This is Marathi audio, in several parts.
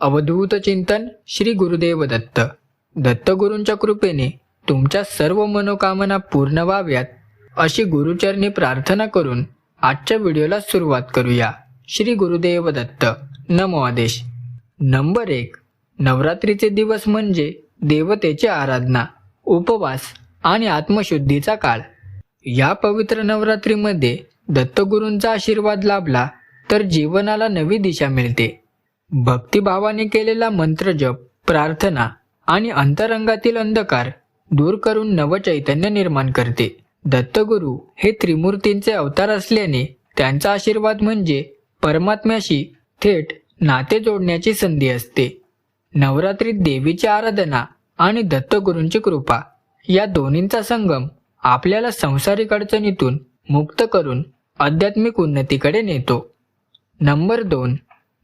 अवधूत चिंतन श्री गुरुदेव दत्त. दत्तगुरूंच्या कृपेने तुमच्या सर्व मनोकामना पूर्ण व्हाव्यात अशी गुरुचरणी प्रार्थना करून आजच्या व्हिडिओला सुरुवात करूया. श्री गुरुदेव दत्त. नमो आदेश. नंबर एक. नवरात्रीचे दिवस म्हणजे देवतेची आराधना उपवास आणि आत्मशुद्धीचा काळ. या पवित्र नवरात्रीमध्ये दत्तगुरूंचा आशीर्वाद लाभला तर जीवनाला नवी दिशा मिळते. भक्तिभावाने केलेला मंत्रजप प्रार्थना आणि अंतरंगातील अंधकार दूर करून नवचैतन्य निर्माण करते. दत्तगुरू हे त्रिमूर्तींचे अवतार असल्याने त्यांचा आशीर्वाद म्हणजे परमात्म्याशी थेट नाते जोडण्याची संधी असते. नवरात्रीत देवीची आराधना आणि दत्तगुरूंची कृपा या दोन्हींचा संगम आपल्याला संसारिक अडचणीतून मुक्त करून आध्यात्मिक उन्नतीकडे नेतो. नंबर दोन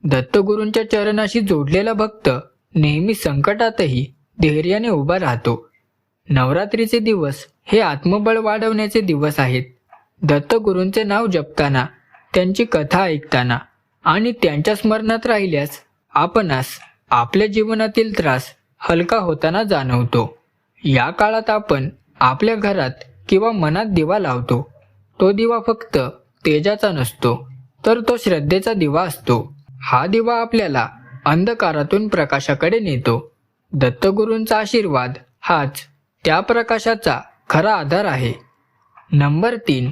दत्तगुरूंच्या चरणाशी जोडलेला भक्त नेहमी संकटातही धैर्याने उभा राहतो. नवरात्रीचे दिवस हे आत्मबळ वाढवण्याचे दिवस आहेत. दत्तगुरूंचे नाव जपताना त्यांची कथा ऐकताना आणि त्यांच्या स्मरणात राहिल्यास आपणास आपल्या जीवनातील त्रास हलका होताना जाणवतो. या काळात आपण आपल्या घरात किंवा मनात दिवा लावतो. तो दिवा फक्त तेजाचा नसतो तर तो श्रद्धेचा दिवा असतो. हा दिवा आपल्याला अंधकारातून प्रकाशाकडे नेतो. दत्तगुरूंचा आशीर्वाद हाच त्या प्रकाशाचा खरा आधार आहे. नंबर तीन.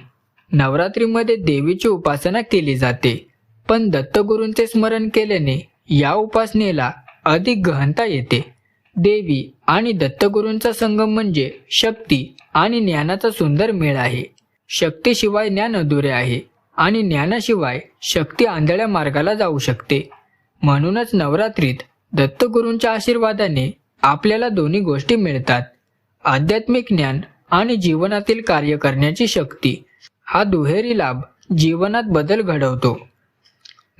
नवरात्रीमध्ये देवीची उपासना केली जाते. पण दत्तगुरूंचे स्मरण केल्याने या उपासनेला अधिक गहनता येते. देवी आणि दत्तगुरूंचा संगम म्हणजे शक्ती आणि ज्ञानाचा सुंदर मेळ आहे. शक्तीशिवाय ज्ञान अधुरे आहे. आणि ज्ञानाशिवाय शक्ती आंधळ्या मार्गाला जाऊ शकते. म्हणूनच नवरात्रीत दत्तगुरूंच्या आशीर्वादाने आपल्याला दोन्ही गोष्टी मिळतात. आध्यात्मिक ज्ञान आणि जीवनातील कार्य करण्याची शक्ती. हा दुहेरी लाभ जीवनात बदल घडवतो.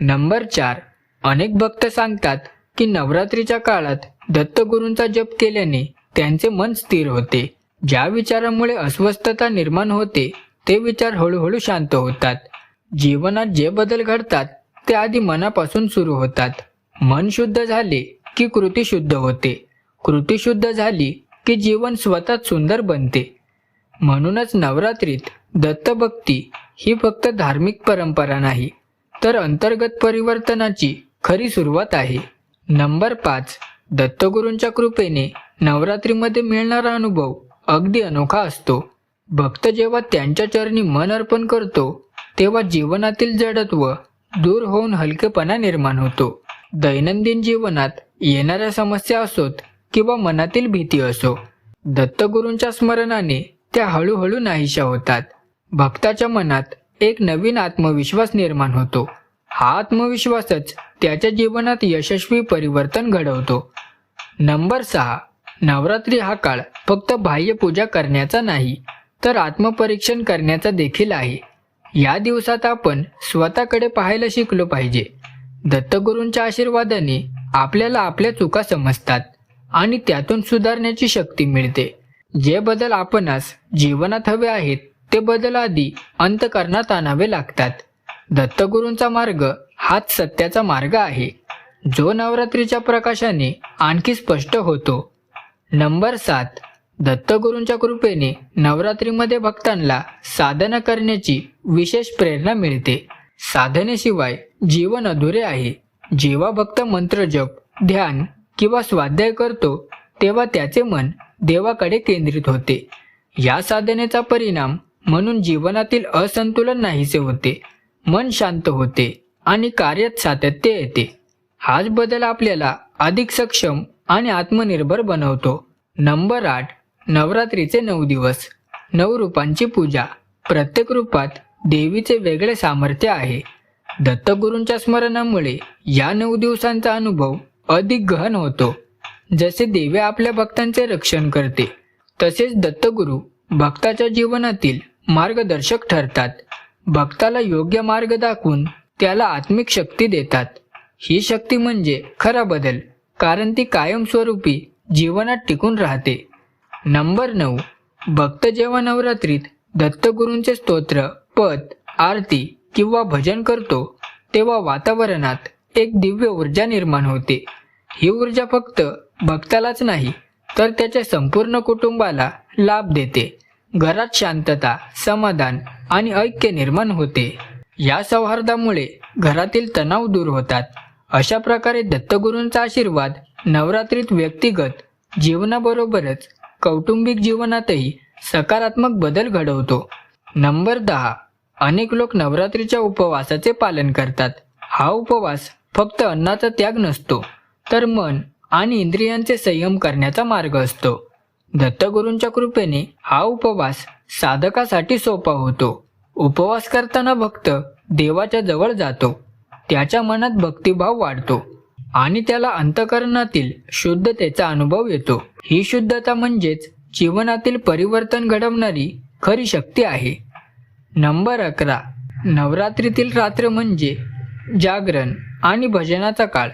नंबर चार. अनेक भक्त सांगतात की नवरात्रीच्या काळात दत्तगुरूंचा जप केल्याने त्यांचे मन स्थिर होते. ज्या विचारामुळे अस्वस्थता निर्माण होते ते विचार हळूहळू शांत होतात. जीवनात जे बदल घडतात ते आधी मनापासून सुरू होतात. मन शुद्ध झाले की कृती शुद्ध होते. कृती शुद्ध झाली की जीवन स्वतःच सुंदर बनते. म्हणूनच नवरात्रीत दत्तभक्ती ही फक्त धार्मिक परंपरा नाही तर अंतर्गत परिवर्तनाची खरी सुरुवात आहे. नंबर पाच दत्तगुरूंच्या कृपेने नवरात्रीमध्ये मिळणारा अनुभव अगदी अनोखा असतो. भक्त जेव्हा त्यांच्या चरणी मन अर्पण करतो तेव्हा जीवनातील जडत्व दूर होऊन हलकेपणा निर्माण होतो. दैनंदिन जीवनात येणाऱ्या समस्या असोत किंवा मनातील भीती असो दत्तगुरूंच्या स्मरणाने त्या हळूहळू नाहीशा होतात. भक्ताच्या मनात एक नवीन आत्मविश्वास निर्माण होतो. हा आत्मविश्वासच त्याच्या जीवनात यशस्वी परिवर्तन घडवतो. नंबर सहा. नवरात्री हा काळ फक्त बाह्य पूजा करण्याचा नाही तर आत्मपरीक्षण करण्याचा देखील आहे. या दिवसात आपण स्वतःकडे पाहायला शिकलो पाहिजे. दत्तगुरूंच्या आशीर्वादाने आपल्याला आपल्या चुका समजतात आणि त्यातून सुधारण्याची शक्ती मिळते. जे बदल आपणास जीवनात हवे आहेत ते बदल आधी अंतकरणात आणावे लागतात. दत्तगुरूंचा मार्ग हाच सत्याचा मार्ग आहे. जो नवरात्रीच्या प्रकाशाने आणखी स्पष्ट होतो. नंबर सात दत्तगुरूंच्या कृपेने नवरात्रीमध्ये भक्तांना साधना करण्याची विशेष प्रेरणा मिळते. साधनेशिवाय जीवन अधुरे आहे. जेव्हा भक्त मंत्र जप ध्यान किंवा स्वाध्याय करतो तेव्हा त्याचे मन देवाकडे केंद्रित होते. या साधनेचा परिणाम म्हणून जीवनातील असंतुलन नाहीसे होते. मन शांत होते आणि कार्यात सातत्य येते. हाच बदल आपल्याला अधिक सक्षम आणि आत्मनिर्भर बनवतो. नंबर आठ नवरात्रीचे नऊ दिवस नऊ रूपांची पूजा. प्रत्येक रूपात देवीचे वेगळे सामर्थ्य आहे. दत्तगुरूंच्या स्मरणामुळे या नऊ दिवसांचा अनुभव अधिक गहन होतो. जसे देवी आपल्या भक्तांचे रक्षण करते तसेच दत्तगुरू भक्ताच्या जीवनातील मार्गदर्शक ठरतात. भक्ताला योग्य मार्ग दाखवून त्याला आत्मिक शक्ती देतात. ही शक्ती म्हणजे खरा बदल कारण ती कायमस्वरूपी जीवनात टिकून राहते. नंबर नऊ. भक्त जेव्हा नवरात्रीत दत्तगुरूंचे स्तोत्र पद आरती किंवा भजन करतो तेव्हा वातावरणात एक दिव्य ऊर्जा निर्माण होते. ही ऊर्जा फक्त भक्तालाच नाही तर त्याच्या संपूर्ण कुटुंबाला लाभ देते. घरात शांतता समाधान आणि ऐक्य निर्माण होते. या सौहार्दामुळे घरातील तणाव दूर होतात. अशा प्रकारे दत्तगुरूंचा आशीर्वाद नवरात्रीत व्यक्तिगत जीवनाबरोबरच कौटुंबिक जीवनातही सकारात्मक बदल घडवतो. नंबर दहा. अनेक लोक नवरात्रीच्या उपवासाचे पालन करतात. हा उपवास फक्त अन्नाचा त्याग नसतो तर मन आणि इंद्रियांचे संयम करण्याचा मार्ग असतो. दत्तगुरूंच्या कृपेने हा उपवास साधकासाठी सोपा होतो. उपवास करताना भक्त देवाच्या जवळ जातो. त्याच्या मनात भक्तिभाव वाढतो. आणि त्याला अंतकरणातील शुद्धतेचा अनुभव येतो. ही शुद्धता म्हणजेच जीवनातील परिवर्तन घडवणारी खरी शक्ती आहे. नंबर अकरा. नवरात्रीतील रात्र म्हणजे जागरण आणि भजनाचा काळ.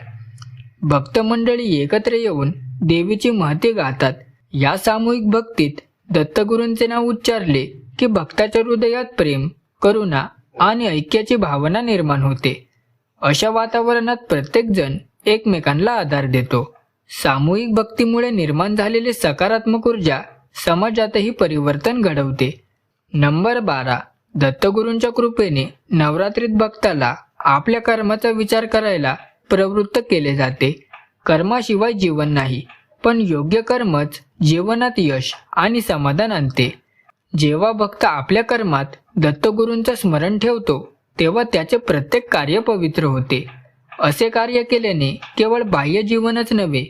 भक्त मंडळी एकत्र येऊन देवीची महती गातात. या सामूहिक भक्तीत दत्तगुरूंचे नाव उच्चारले की भक्ताच्या हृदयात प्रेम करुणा आणि ऐक्याची भावना निर्माण होते. अशा वातावरणात प्रत्येकजण एकमेकांना आधार देतो. सामूहिक भक्तीमुळे निर्माण झालेली सकारात्मक ऊर्जा समाजातही परिवर्तन घडवते. नंबर बारा. दत्तगुरूंच्या कृपेने नवरात्रीत भक्ताला आपल्या कर्माचा विचार करायला प्रवृत्त केले जाते. कर्माशिवाय जीवन नाही पण योग्य कर्मच जीवनात यश आणि समाधान आणते. जेव्हा भक्त आपल्या कर्मात दत्तगुरूंचं स्मरण ठेवतो तेव्हा त्याचे प्रत्येक कार्य पवित्र होते. असे कार्य केल्याने केवळ बाह्य जीवनच नव्हे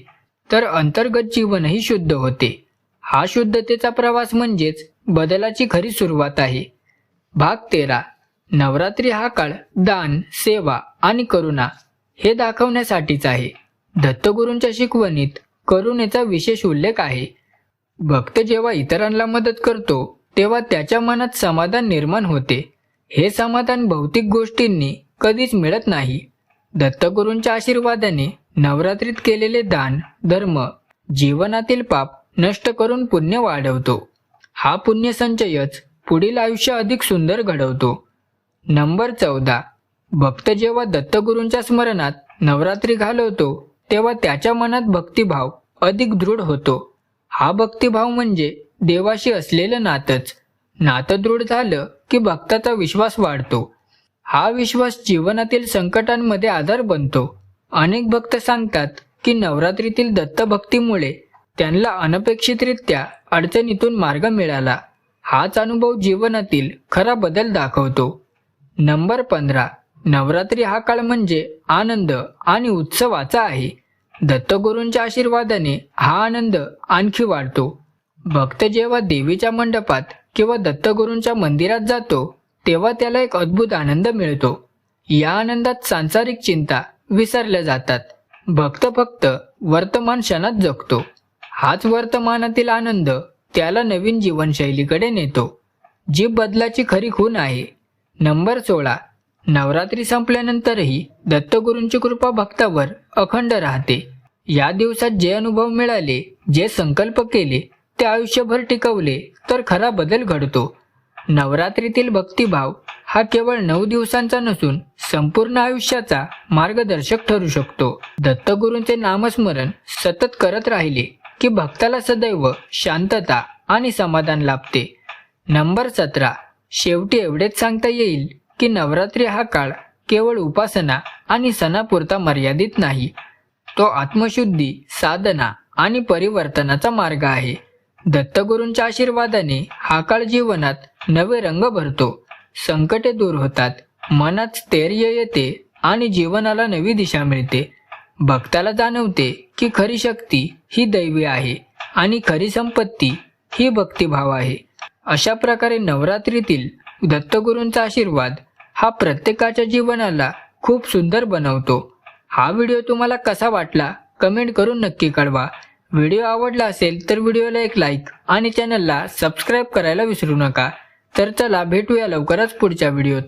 तर अंतर्गत जीवनही शुद्ध होते. हा शुद्धतेचा प्रवास म्हणजेच बदलाची खरी सुरुवात आहे. भाग तेरा. नवरात्री हा काळ दान सेवा आणि करुणा हे दाखवण्यासाठीच आहे. दत्तगुरूंच्या शिकवणीत करुणेचा विशेष उल्लेख आहे. भक्त जेव्हा इतरांना मदत करतो तेव्हा त्याच्या मनात समाधान निर्माण होते. हे समाधान भौतिक गोष्टींनी कधीच मिळत नाही. दत्तगुरूंच्या आशीर्वादाने नवरात्रीत केलेले दान धर्म जीवनातील पाप नष्ट करून पुण्य वाढवतो. हा पुण्य संचयच पुढील आयुष्य अधिक सुंदर घडवतो. नंबर चौदा. भक्त जेव्हा दत्तगुरूंच्या स्मरणात नवरात्री घालवतो तेव्हा त्याच्या मनात भक्तिभाव अधिक दृढ होतो. हा भक्तिभाव म्हणजे देवाशी असलेलं नातच. नातं दृढ झालं की भक्ताचा विश्वास वाढतो. हा विश्वास जीवनातील संकटांमध्ये आधार बनतो. अनेक भक्त सांगतात की नवरात्रीतील दत्तभक्तीमुळे त्यांना अनपेक्षितरित्या अडचणीतून मार्ग मिळाला. हाच अनुभव जीवनातील खरा बदल दाखवतो. नंबर पंधरा. नवरात्री हा काळ म्हणजे आनंद आणि उत्सवाचा आहे. दत्तगुरूंच्या आशीर्वादाने हा आनंद आणखी वाढतो. भक्त जेव्हा देवीच्या मंडपात किंवा दत्तगुरूंच्या मंदिरात जातो तेव्हा त्याला एक अद्भुत आनंद मिळतो. या आनंदात सांसारिक चिंता विसरल्या जातात. भक्त फक्त वर्तमान क्षणात जगतो. हाच वर्तमानातील आनंद त्याला नवीन जीवनशैलीकडे नेतो. जी बदलाची खरी खून आहे. नंबर सोळा. नवरात्री संपल्यानंतरही दत्तगुरूंची कृपा भक्तावर अखंड राहते. या दिवसात जे अनुभव मिळाले जे संकल्प केले ते आयुष्यभर टिकवले तर खरा बदल घडतो. नवरात्रीतील भक्तिभाव हा केवळ नऊ दिवसांचा नसून संपूर्ण आयुष्याचा मार्गदर्शक ठरू शकतो. दत्तगुरूंचे नामस्मरण सतत करत राहिले की भक्ताला सदैव शांतता आणि समाधान लाभते. नंबर सतरा. शेवटी एवढेच सांगता येईल की नवरात्री हा काळ केवळ उपासना आणि सणापुरता मर्यादित नाही. तो आत्मशुद्धी साधना आणि परिवर्तनाचा मार्ग आहे. दत्तगुरूंच्या आशीर्वादाने हा काळ जीवनात नवे रंग भरतो. संकटे दूर होतात. मनात स्थैर्य येते आणि जीवनाला नवी दिशा मिळते. भक्ताला जाणवते की खरी शक्ती ही दैवी आहे आणि खरी संपत्ती ही भक्तिभाव आहे. अशा प्रकारे नवरात्रीतील दत्तगुरूंचा आशीर्वाद हा प्रत्येकाच्या जीवनाला खूप सुंदर बनवतो. हा व्हिडिओ तुम्हाला कसा वाटला कमेंट करून नक्की कळवा. व्हिडिओ आवडला असेल तर व्हिडिओला एक लाईक आणि चॅनलला सबस्क्राईब करायला विसरू नका. तर चला भेटूया लवकरच पुढच्या व्हिडिओत